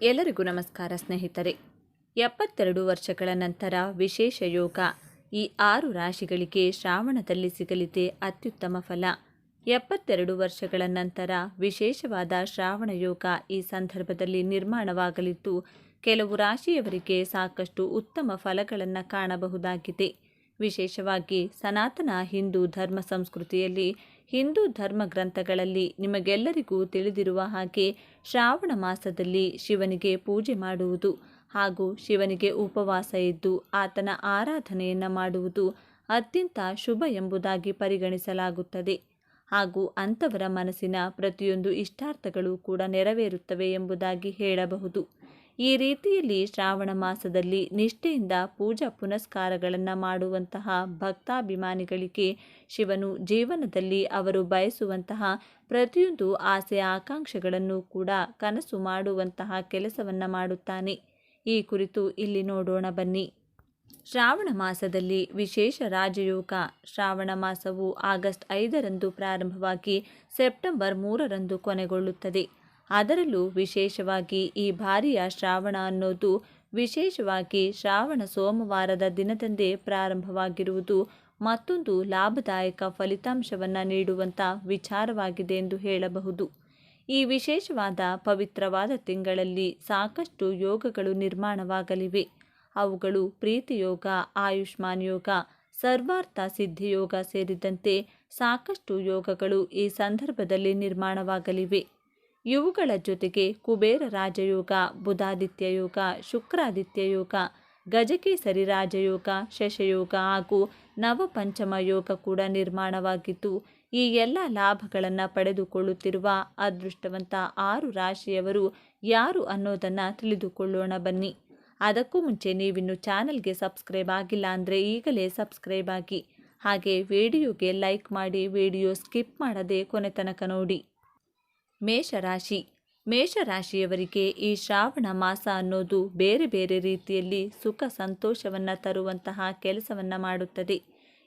ಎಲ್ಲರಿಗೂ ನಮಸ್ಕಾರ ಸ್ನೇಹಿತರೆ. ಎಪ್ಪತ್ತೆರಡು ವರ್ಷಗಳ ನಂತರ ವಿಶೇಷ ಯೋಗ ಈ ಆರು ರಾಶಿಗಳಿಗೆ ಶ್ರಾವಣದಲ್ಲಿ ಸಿಗಲಿದೆ ಅತ್ಯುತ್ತಮ ಫಲ. ಎಪ್ಪತ್ತೆರಡು ವರ್ಷಗಳ ನಂತರ ವಿಶೇಷವಾದ ಶ್ರಾವಣ ಯೋಗ ಈ ಸಂದರ್ಭದಲ್ಲಿ ನಿರ್ಮಾಣವಾಗಲಿದ್ದು, ಕೆಲವು ರಾಶಿಯವರಿಗೆ ಸಾಕಷ್ಟು ಉತ್ತಮ ಫಲಗಳನ್ನು ಕಾಣಬಹುದಾಗಿದೆ. ವಿಶೇಷವಾಗಿ ಸನಾತನ ಹಿಂದೂ ಧರ್ಮ ಸಂಸ್ಕೃತಿಯಲ್ಲಿ ಹಿಂದೂ ಧರ್ಮ ಗ್ರಂಥಗಳಲ್ಲಿ ನಿಮಗೆಲ್ಲರಿಗೂ ತಿಳಿದಿರುವ ಹಾಗೆ ಶ್ರಾವಣ ಮಾಸದಲ್ಲಿ ಶಿವನಿಗೆ ಪೂಜೆ ಮಾಡುವುದು ಹಾಗೂ ಶಿವನಿಗೆ ಉಪವಾಸ ಇದ್ದು ಆತನ ಆರಾಧನೆಯನ್ನು ಮಾಡುವುದು ಅತ್ಯಂತ ಶುಭ ಎಂಬುದಾಗಿ ಪರಿಗಣಿಸಲಾಗುತ್ತದೆ. ಹಾಗೂ ಅಂಥವರ ಮನಸ್ಸಿನ ಪ್ರತಿಯೊಂದು ಇಷ್ಟಾರ್ಥಗಳು ಕೂಡ ನೆರವೇರುತ್ತವೆ ಎಂಬುದಾಗಿ ಹೇಳಬಹುದು. ಈ ರೀತಿಯಲ್ಲಿ ಶ್ರಾವಣ ಮಾಸದಲ್ಲಿ ನಿಷ್ಠೆಯಿಂದ ಪೂಜಾ ಪುನಸ್ಕಾರಗಳನ್ನು ಮಾಡುವಂತಹ ಭಕ್ತಾಭಿಮಾನಿಗಳಿಗೆ ಶಿವನು ಜೀವನದಲ್ಲಿ ಅವರು ಬಯಸುವಂತಹ ಪ್ರತಿಯೊಂದು ಆಸೆ ಆಕಾಂಕ್ಷೆಗಳನ್ನು ಕೂಡ ಕನಸು ಮಾಡುವಂತಹ ಕೆಲಸವನ್ನು ಮಾಡುತ್ತಾನೆ. ಈ ಕುರಿತು ಇಲ್ಲಿ ನೋಡೋಣ ಬನ್ನಿ. ಶ್ರಾವಣ ಮಾಸದಲ್ಲಿ ವಿಶೇಷ ರಾಜಯೋಗ. ಶ್ರಾವಣ ಮಾಸವು ಆಗಸ್ಟ್ ಐದರಂದು ಪ್ರಾರಂಭವಾಗಿ ಸೆಪ್ಟೆಂಬರ್ ಮೂರರಂದು ಕೊನೆಗೊಳ್ಳುತ್ತದೆ. ಅದರಲ್ಲೂ ವಿಶೇಷವಾಗಿ ಈ ಬಾರಿಯ ಶ್ರಾವಣ ಅನ್ನೋದು ವಿಶೇಷವಾಗಿ ಶ್ರಾವಣ ಸೋಮವಾರದ ದಿನದಂದೇ ಪ್ರಾರಂಭವಾಗಿರುವುದು ಮತ್ತೊಂದು ಲಾಭದಾಯಕ ಫಲಿತಾಂಶವನ್ನು ನೀಡುವಂಥ ವಿಚಾರವಾಗಿದೆ ಎಂದು ಹೇಳಬಹುದು. ಈ ವಿಶೇಷವಾದ ಪವಿತ್ರವಾದ ತಿಂಗಳಲ್ಲಿ ಸಾಕಷ್ಟು ಯೋಗಗಳು ನಿರ್ಮಾಣವಾಗಲಿವೆ. ಅವುಗಳು ಪ್ರೀತಿಯೋಗ, ಆಯುಷ್ಮಾನ್ ಯೋಗ, ಸರ್ವಾರ್ಥ ಸಿದ್ಧಿಯೋಗ ಸೇರಿದಂತೆ ಸಾಕಷ್ಟು ಯೋಗಗಳು ಈ ಸಂದರ್ಭದಲ್ಲಿ ನಿರ್ಮಾಣವಾಗಲಿವೆ. ಇವುಗಳ ಜೊತೆಗೆ ಕುಬೇರ ರಾಜಯೋಗ, ಬುಧಾದಿತ್ಯ ಯೋಗ, ಶುಕ್ರಾದಿತ್ಯ ಯೋಗ, ಗಜಕೇಸರಿ ರಾಜಯೋಗ, ಶಶಯೋಗ ಹಾಗೂ ನವಪಂಚಮ ಯೋಗ ಕೂಡ ನಿರ್ಮಾಣವಾಗಿದ್ದು, ಈ ಎಲ್ಲ ಲಾಭಗಳನ್ನು ಪಡೆದುಕೊಳ್ಳುತ್ತಿರುವ ಅದೃಷ್ಟವಂತ ಆರು ರಾಶಿಯವರು ಯಾರು ಅನ್ನೋದನ್ನು ತಿಳಿದುಕೊಳ್ಳೋಣ ಬನ್ನಿ. ಅದಕ್ಕೂ ಮುಂಚೆ ನೀವಿನ್ನು ಚಾನಲ್ಗೆ ಸಬ್ಸ್ಕ್ರೈಬ್ ಆಗಿಲ್ಲ ಅಂದರೆ ಈಗಲೇ ಸಬ್ಸ್ಕ್ರೈಬ್ ಆಗಿ. ಹಾಗೆ ವಿಡಿಯೋಗೆ ಲೈಕ್ ಮಾಡಿ ವಿಡಿಯೋ ಸ್ಕಿಪ್ ಮಾಡದೆ ಕೊನೆ ತನಕ ನೋಡಿ. ಮೇಷರಾಶಿ. ಮೇಷರಾಶಿಯವರಿಗೆ ಈ ಶ್ರಾವಣ ಮಾಸ ಅನ್ನೋದು ಬೇರೆ ಬೇರೆ ರೀತಿಯಲ್ಲಿ ಸುಖ ಸಂತೋಷವನ್ನು ತರುವಂತಹ ಕೆಲಸವನ್ನು ಮಾಡುತ್ತದೆ.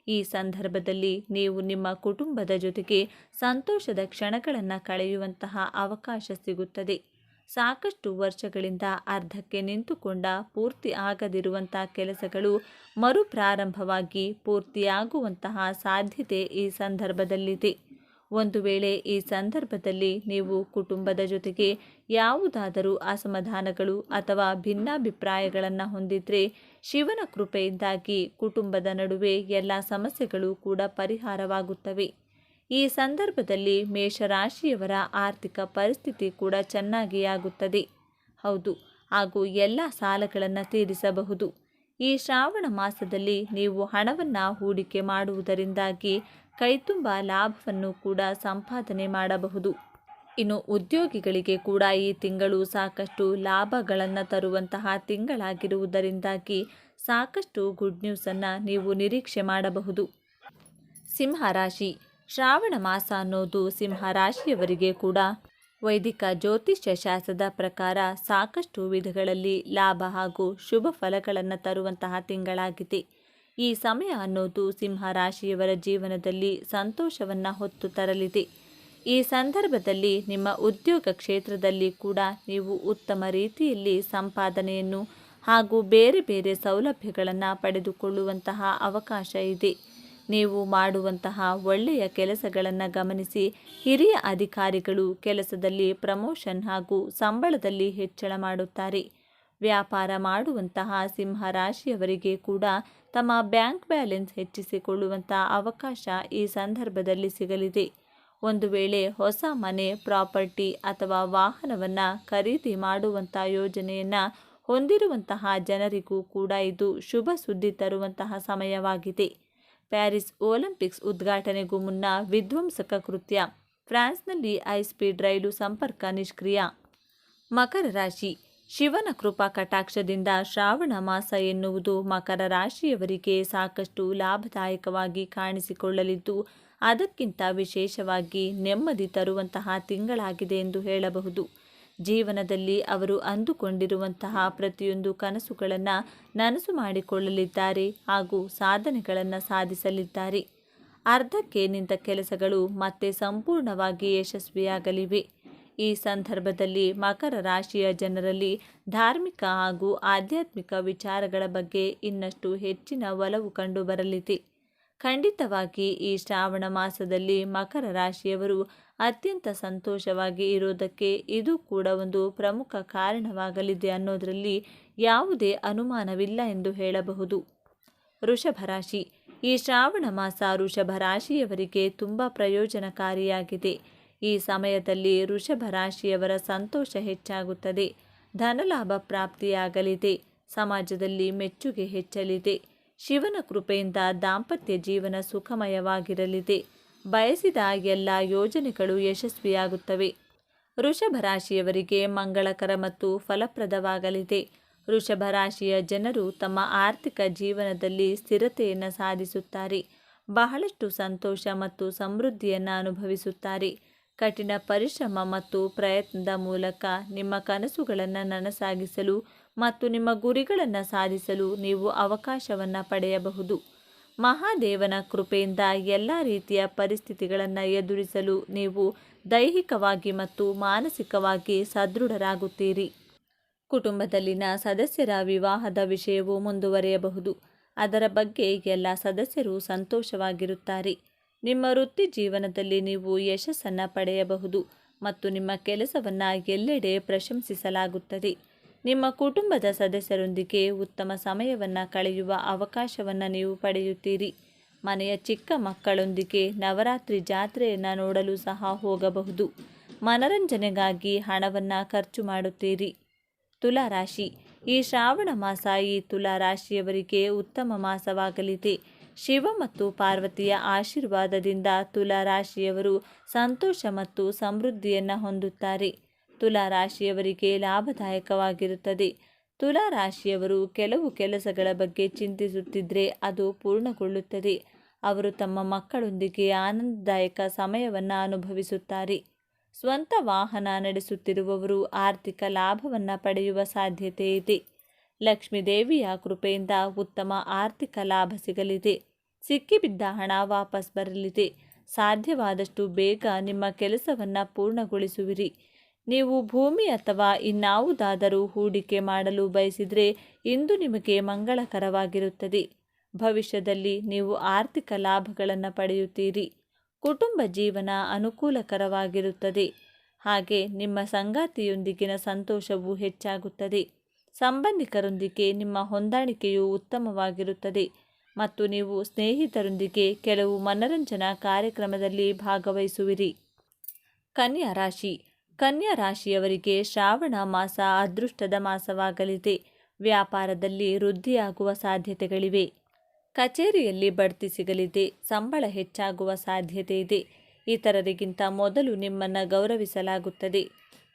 ಈ ಸಂದರ್ಭದಲ್ಲಿ ನೀವು ನಿಮ್ಮ ಕುಟುಂಬದ ಜೊತೆಗೆ ಸಂತೋಷದ ಕ್ಷಣಗಳನ್ನು ಕಳೆಯುವಂತಹ ಅವಕಾಶ ಸಿಗುತ್ತದೆ. ಸಾಕಷ್ಟು ವರ್ಷಗಳಿಂದ ಅರ್ಧಕ್ಕೆ ನಿಂತುಕೊಂಡ ಪೂರ್ತಿ ಆಗದಿರುವಂಥ ಕೆಲಸಗಳು ಮರುಪ್ರಾರಂಭವಾಗಿ ಪೂರ್ತಿಯಾಗುವಂತಹ ಸಾಧ್ಯತೆ ಈ ಸಂದರ್ಭದಲ್ಲಿದೆ. ಒಂದು ವೇಳೆ ಈ ಸಂದರ್ಭದಲ್ಲಿ ನೀವು ಕುಟುಂಬದ ಜೊತೆಗೆ ಯಾವುದಾದರೂ ಅಸಮಾಧಾನಗಳು ಅಥವಾ ಭಿನ್ನಾಭಿಪ್ರಾಯಗಳನ್ನು ಹೊಂದಿದ್ರೆ ಶಿವನ ಕೃಪೆಯಿಂದಾಗಿ ಕುಟುಂಬದ ನಡುವೆ ಎಲ್ಲ ಸಮಸ್ಯೆಗಳು ಕೂಡ ಪರಿಹಾರವಾಗುತ್ತವೆ. ಈ ಸಂದರ್ಭದಲ್ಲಿ ಮೇಷರಾಶಿಯವರ ಆರ್ಥಿಕ ಪರಿಸ್ಥಿತಿ ಕೂಡ ಚೆನ್ನಾಗಿಯಾಗುತ್ತದೆ ಹೌದು, ಹಾಗೂ ಎಲ್ಲ ಸಾಲಗಳನ್ನು ತೀರಿಸಬಹುದು. ಈ ಶ್ರಾವಣ ಮಾಸದಲ್ಲಿ ನೀವು ಹಣವನ್ನು ಹೂಡಿಕೆ ಮಾಡುವುದರಿಂದಾಗಿ ಕೈತುಂಬ ಲಾಭವನ್ನು ಕೂಡ ಸಂಪಾದನೆ ಮಾಡಬಹುದು. ಇನ್ನು ಉದ್ಯೋಗಿಗಳಿಗೆ ಕೂಡ ಈ ತಿಂಗಳು ಸಾಕಷ್ಟು ಲಾಭಗಳನ್ನು ತರುವಂತಹ ತಿಂಗಳಾಗಿರುವುದರಿಂದಾಗಿ ಸಾಕಷ್ಟು ಗುಡ್ ನ್ಯೂಸನ್ನು ನೀವು ನಿರೀಕ್ಷೆ ಮಾಡಬಹುದು. ಸಿಂಹರಾಶಿ ಶ್ರಾವಣ ಮಾಸ ಅನ್ನೋದು ಸಿಂಹರಾಶಿಯವರಿಗೆ ಕೂಡ ವೈದಿಕ ಜ್ಯೋತಿಷ್ಯ ಶಾಸ್ತ್ರದ ಪ್ರಕಾರ ಸಾಕಷ್ಟು ವಿಧಗಳಲ್ಲಿ ಲಾಭ ಹಾಗೂ ಶುಭ ಫಲಗಳನ್ನು ತರುವಂತಹ ತಿಂಗಳಾಗಿದೆ. ಈ ಸಮಯ ಅನ್ನೋದು ಸಿಂಹ ರಾಶಿಯವರ ಜೀವನದಲ್ಲಿ ಸಂತೋಷವನ್ನು ಹೊತ್ತು ತರಲಿದೆ. ಈ ಸಂದರ್ಭದಲ್ಲಿ ನಿಮ್ಮ ಉದ್ಯೋಗ ಕ್ಷೇತ್ರದಲ್ಲಿ ಕೂಡ ನೀವು ಉತ್ತಮ ರೀತಿಯಲ್ಲಿ ಸಂಪಾದನೆಯನ್ನು ಹಾಗೂ ಬೇರೆ ಬೇರೆ ಸೌಲಭ್ಯಗಳನ್ನು ಪಡೆದುಕೊಳ್ಳುವಂತಹ ಅವಕಾಶ ಇದೆ. ನೀವು ಮಾಡುವಂತಹ ಒಳ್ಳೆಯ ಕೆಲಸಗಳನ್ನು ಗಮನಿಸಿ, ಹಿರಿಯ ಅಧಿಕಾರಿಗಳು ಕೆಲಸದಲ್ಲಿ ಪ್ರಮೋಷನ್ ಹಾಗೂ ಸಂಬಳದಲ್ಲಿ ಹೆಚ್ಚಳ ಮಾಡುತ್ತಾರೆ. ವ್ಯಾಪಾರ ಮಾಡುವಂತಹ ಸಿಂಹ ರಾಶಿಯವರಿಗೆ ಕೂಡ ತಮ್ಮ ಬ್ಯಾಂಕ್ ಬ್ಯಾಲೆನ್ಸ್ ಹೆಚ್ಚಿಸಿಕೊಳ್ಳುವಂಥ ಅವಕಾಶ ಈ ಸಂದರ್ಭದಲ್ಲಿ ಸಿಗಲಿದೆ. ಒಂದು ವೇಳೆ ಹೊಸ ಮನೆ, ಪ್ರಾಪರ್ಟಿ ಅಥವಾ ವಾಹನವನ್ನು ಖರೀದಿ ಮಾಡುವಂಥ ಯೋಜನೆಯನ್ನು ಹೊಂದಿರುವಂತಹ ಜನರಿಗೂ ಕೂಡ ಇದು ಶುಭ ಸುದ್ದಿ ತರುವಂತಹ ಸಮಯವಾಗಿದೆ. ಪ್ಯಾರಿಸ್ ಒಲಿಂಪಿಕ್ಸ್ ಉದ್ಘಾಟನೆಗೂ ಮುನ್ನ ವಿಧ್ವಂಸಕ ಕೃತ್ಯ, ಫ್ರಾನ್ಸ್ನಲ್ಲಿ ಹೈಸ್ಪೀಡ್ ರೈಲು ಸಂಪರ್ಕ ನಿಷ್ಕ್ರಿಯ. ಮಕರ ರಾಶಿ ಶಿವನ ಕೃಪಾ ಕಟಾಕ್ಷದಿಂದ ಶ್ರಾವಣ ಮಾಸ ಎನ್ನುವುದು ಮಕರ ರಾಶಿಯವರಿಗೆ ಸಾಕಷ್ಟು ಲಾಭದಾಯಕವಾಗಿ ಕಾಣಿಸಿಕೊಳ್ಳಲಿದ್ದು, ಅದಕ್ಕಿಂತ ವಿಶೇಷವಾಗಿ ನೆಮ್ಮದಿ ತರುವಂತಹ ತಿಂಗಳಾಗಿದೆ ಎಂದು ಹೇಳಬಹುದು. ಜೀವನದಲ್ಲಿ ಅವರು ಅಂದುಕೊಂಡಿರುವಂತಹ ಪ್ರತಿಯೊಂದು ಕನಸುಗಳನ್ನು ನನಸು ಮಾಡಿಕೊಳ್ಳಲಿದ್ದಾರೆ ಹಾಗೂ ಸಾಧನೆಗಳನ್ನು ಸಾಧಿಸಲಿದ್ದಾರೆ. ಅರ್ಧಕ್ಕೆ ನಿಂತ ಕೆಲಸಗಳು ಮತ್ತೆ ಸಂಪೂರ್ಣವಾಗಿ ಯಶಸ್ವಿಯಾಗಲಿವೆ. ಈ ಸಂದರ್ಭದಲ್ಲಿ ಮಕರ ರಾಶಿಯ ಜನರಲ್ಲಿ ಧಾರ್ಮಿಕ ಹಾಗೂ ಆಧ್ಯಾತ್ಮಿಕ ವಿಚಾರಗಳ ಬಗ್ಗೆ ಇನ್ನಷ್ಟು ಹೆಚ್ಚಿನ ಒಲವು ಕಂಡುಬರಲಿದೆ ಖಂಡಿತವಾಗಿ ಈ ಶ್ರಾವಣ ಮಾಸದಲ್ಲಿ ಮಕರ ರಾಶಿಯವರು ಅತ್ಯಂತ ಸಂತೋಷವಾಗಿ ಇರೋದಕ್ಕೆ ಇದು ಕೂಡ ಒಂದು ಪ್ರಮುಖ ಕಾರಣವಾಗಲಿದೆ ಅನ್ನೋದರಲ್ಲಿ ಯಾವುದೇ ಅನುಮಾನವಿಲ್ಲ ಎಂದು ಹೇಳಬಹುದು. ವೃಷಭ ರಾಶಿ. ಈ ಶ್ರಾವಣ ಮಾಸ ವೃಷಭ ರಾಶಿಯವರಿಗೆ ತುಂಬ ಪ್ರಯೋಜನಕಾರಿಯಾಗಿದೆ. ಈ ಸಮಯದಲ್ಲಿ ಋಷಭ ರಾಶಿಯವರ ಸಂತೋಷ ಹೆಚ್ಚಾಗುತ್ತದೆ. ಧನಲಾಭ ಪ್ರಾಪ್ತಿಯಾಗಲಿದೆ. ಸಮಾಜದಲ್ಲಿ ಮೆಚ್ಚುಗೆ ಹೆಚ್ಚಲಿದೆ. ಶಿವನ ಕೃಪೆಯಿಂದ ದಾಂಪತ್ಯ ಜೀವನ ಸುಖಮಯವಾಗಿರಲಿದೆ. ಬಯಸಿದ ಎಲ್ಲ ಯೋಜನೆಗಳು ಯಶಸ್ವಿಯಾಗುತ್ತವೆ. ವೃಷಭ ರಾಶಿಯವರಿಗೆ ಮಂಗಳಕರ ಮತ್ತು ಫಲಪ್ರದವಾಗಲಿದೆ. ವೃಷಭ ರಾಶಿಯ ಜನರು ತಮ್ಮ ಆರ್ಥಿಕ ಜೀವನದಲ್ಲಿ ಸ್ಥಿರತೆಯನ್ನು ಸಾಧಿಸುತ್ತಾರೆ. ಬಹಳಷ್ಟು ಸಂತೋಷ ಮತ್ತು ಸಮೃದ್ಧಿಯನ್ನು ಅನುಭವಿಸುತ್ತಾರೆ. ಕಠಿಣ ಪರಿಶ್ರಮ ಮತ್ತು ಪ್ರಯತ್ನದ ಮೂಲಕ ನಿಮ್ಮ ಕನಸುಗಳನ್ನು ನನಸಾಗಿಸಲು ಮತ್ತು ನಿಮ್ಮ ಗುರಿಗಳನ್ನು ಸಾಧಿಸಲು ನೀವು ಅವಕಾಶವನ್ನು ಪಡೆಯಬಹುದು. ಮಹಾದೇವನ ಕೃಪೆಯಿಂದ ಎಲ್ಲ ರೀತಿಯ ಪರಿಸ್ಥಿತಿಗಳನ್ನು ಎದುರಿಸಲು ನೀವು ದೈಹಿಕವಾಗಿ ಮತ್ತು ಮಾನಸಿಕವಾಗಿ ಸದೃಢರಾಗುತ್ತೀರಿ. ಕುಟುಂಬದಲ್ಲಿನ ಸದಸ್ಯರ ವಿವಾಹದ ವಿಷಯವು ಮುಂದುವರಿಯಬಹುದು. ಅದರ ಬಗ್ಗೆ ಎಲ್ಲ ಸದಸ್ಯರು ಸಂತೋಷವಾಗಿರುತ್ತಾರೆ. ನಿಮ್ಮ ವೃತ್ತಿ ಜೀವನದಲ್ಲಿ ನೀವು ಯಶಸ್ಸನ್ನು ಪಡೆಯಬಹುದು ಮತ್ತು ನಿಮ್ಮ ಕೆಲಸವನ್ನು ಎಲ್ಲೆಡೆ ಪ್ರಶಂಸಿಸಲಾಗುತ್ತದೆ. ನಿಮ್ಮ ಕುಟುಂಬದ ಸದಸ್ಯರೊಂದಿಗೆ ಉತ್ತಮ ಸಮಯವನ್ನು ಕಳೆಯುವ ಅವಕಾಶವನ್ನು ನೀವು ಪಡೆಯುತ್ತೀರಿ. ಮನೆಯ ಚಿಕ್ಕ ಮಕ್ಕಳೊಂದಿಗೆ ನವರಾತ್ರಿ ಜಾತ್ರೆಯನ್ನು ನೋಡಲು ಸಹ ಹೋಗಬಹುದು. ಮನರಂಜನೆಗಾಗಿ ಹಣವನ್ನು ಖರ್ಚು ಮಾಡುತ್ತೀರಿ. ತುಲಾ ರಾಶಿ ಈ ಶ್ರಾವಣ ಮಾಸ ಈ ತುಲಾ ರಾಶಿಯವರಿಗೆ ಉತ್ತಮ ಮಾಸವಾಗಲಿದೆ. ಶಿವ ಮತ್ತು ಪಾರ್ವತಿಯ ಆಶೀರ್ವಾದದಿಂದ ತುಲಾ ರಾಶಿಯವರು ಸಂತೋಷ ಮತ್ತು ಸಮೃದ್ಧಿಯನ್ನು ಹೊಂದುತ್ತಾರೆ. ತುಲಾ ರಾಶಿಯವರಿಗೆ ಲಾಭದಾಯಕವಾಗಿರುತ್ತದೆ. ತುಲಾ ರಾಶಿಯವರು ಕೆಲವು ಕೆಲಸಗಳ ಬಗ್ಗೆ ಚಿಂತಿಸುತ್ತಿದ್ದರೆ ಅದು ಪೂರ್ಣಗೊಳ್ಳುತ್ತದೆ. ಅವರು ತಮ್ಮ ಮಕ್ಕಳೊಂದಿಗೆ ಆನಂದದಾಯಕ ಸಮಯವನ್ನು ಅನುಭವಿಸುತ್ತಾರೆ. ಸ್ವಂತ ವಾಹನ ನಡೆಸುತ್ತಿರುವವರು ಆರ್ಥಿಕ ಲಾಭವನ್ನು ಪಡೆಯುವ ಸಾಧ್ಯತೆ ಇದೆ. ಲಕ್ಷ್ಮೀದೇವಿಯ ಕೃಪೆಯಿಂದ ಉತ್ತಮ ಆರ್ಥಿಕ ಲಾಭ ಸಿಗಲಿದೆ. ಸಿಕ್ಕಿಬಿದ್ದ ಹಣ ವಾಪಸ್ ಬರಲಿದೆ. ಸಾಧ್ಯವಾದಷ್ಟು ಬೇಗ ನಿಮ್ಮ ಕೆಲಸವನ್ನು ಪೂರ್ಣಗೊಳಿಸುವಿರಿ. ನೀವು ಭೂಮಿ ಅಥವಾ ಇನ್ನಾವುದಾದರೂ ಹೂಡಿಕೆ ಮಾಡಲು ಬಯಸಿದರೆ ಇಂದು ನಿಮಗೆ ಮಂಗಳಕರವಾಗಿರುತ್ತದೆ. ಭವಿಷ್ಯದಲ್ಲಿ ನೀವು ಆರ್ಥಿಕ ಲಾಭಗಳನ್ನು ಪಡೆಯುತ್ತೀರಿ. ಕುಟುಂಬ ಜೀವನ ಅನುಕೂಲಕರವಾಗಿರುತ್ತದೆ. ಹಾಗೆ ನಿಮ್ಮ ಸಂಗಾತಿಯೊಂದಿಗಿನ ಸಂತೋಷವು ಹೆಚ್ಚಾಗುತ್ತದೆ. ಸಂಬಂಧಿಕರೊಂದಿಗೆ ನಿಮ್ಮ ಹೊಂದಾಣಿಕೆಯು ಉತ್ತಮವಾಗಿರುತ್ತದೆ ಮತ್ತು ನೀವು ಸ್ನೇಹಿತರೊಂದಿಗೆ ಕೆಲವು ಮನರಂಜನಾ ಕಾರ್ಯಕ್ರಮದಲ್ಲಿ ಭಾಗವಹಿಸುವಿರಿ. ಕನ್ಯಾ ರಾಶಿ. ಕನ್ಯಾ ರಾಶಿಯವರಿಗೆ ಶ್ರಾವಣ ಮಾಸ ಅದೃಷ್ಟದ ಮಾಸವಾಗಲಿದೆ. ವ್ಯಾಪಾರದಲ್ಲಿ ವೃದ್ಧಿಯಾಗುವ ಸಾಧ್ಯತೆಗಳಿವೆ. ಕಚೇರಿಯಲ್ಲಿ ಬಡ್ತಿ ಸಿಗಲಿದೆ. ಸಂಬಳ ಹೆಚ್ಚಾಗುವ ಸಾಧ್ಯತೆ ಇದೆ. ಇತರರಿಗಿಂತ ಮೊದಲು ನಿಮ್ಮನ್ನು ಗೌರವಿಸಲಾಗುತ್ತದೆ.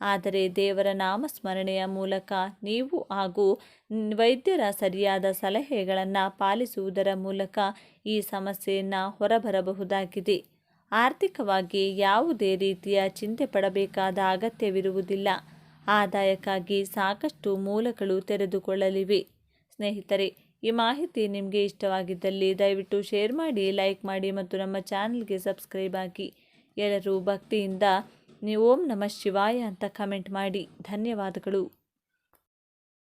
ಆದರೆ ದೇವರ ನಾಮಸ್ಮರಣೆಯ ಮೂಲಕ ನೀವು ಹಾಗೂ ವೈದ್ಯರ ಸರಿಯಾದ ಸಲಹೆಗಳನ್ನು ಪಾಲಿಸುವುದರ ಮೂಲಕ ಈ ಸಮಸ್ಯೆಯನ್ನು ಹೊರಬರಬಹುದಾಗಿದೆ. ಆರ್ಥಿಕವಾಗಿ ಯಾವುದೇ ರೀತಿಯ ಚಿಂತೆ ಪಡಬೇಕಾದ ಅಗತ್ಯವಿರುವುದಿಲ್ಲ. ಆದಾಯಕ್ಕಾಗಿ ಸಾಕಷ್ಟು ಮೂಲಗಳು ತೆರೆದುಕೊಳ್ಳಲಿವೆ. ಸ್ನೇಹಿತರೆ, ಈ ಮಾಹಿತಿ ನಿಮಗೆ ಇಷ್ಟವಾಗಿದ್ದಲ್ಲಿ ದಯವಿಟ್ಟು ಶೇರ್ ಮಾಡಿ, ಲೈಕ್ ಮಾಡಿ ಮತ್ತು ನಮ್ಮ ಚಾನಲ್ಗೆ ಸಬ್ಸ್ಕ್ರೈಬ್ ಆಗಿ. ಎಲ್ಲರೂ ಭಕ್ತಿಯಿಂದ ನೀವು ಓಂ ನಮಃ ಶಿವಾಯ ಅಂತ ಕಮೆಂಟ್ ಮಾಡಿ. ಧನ್ಯವಾದಗಳು.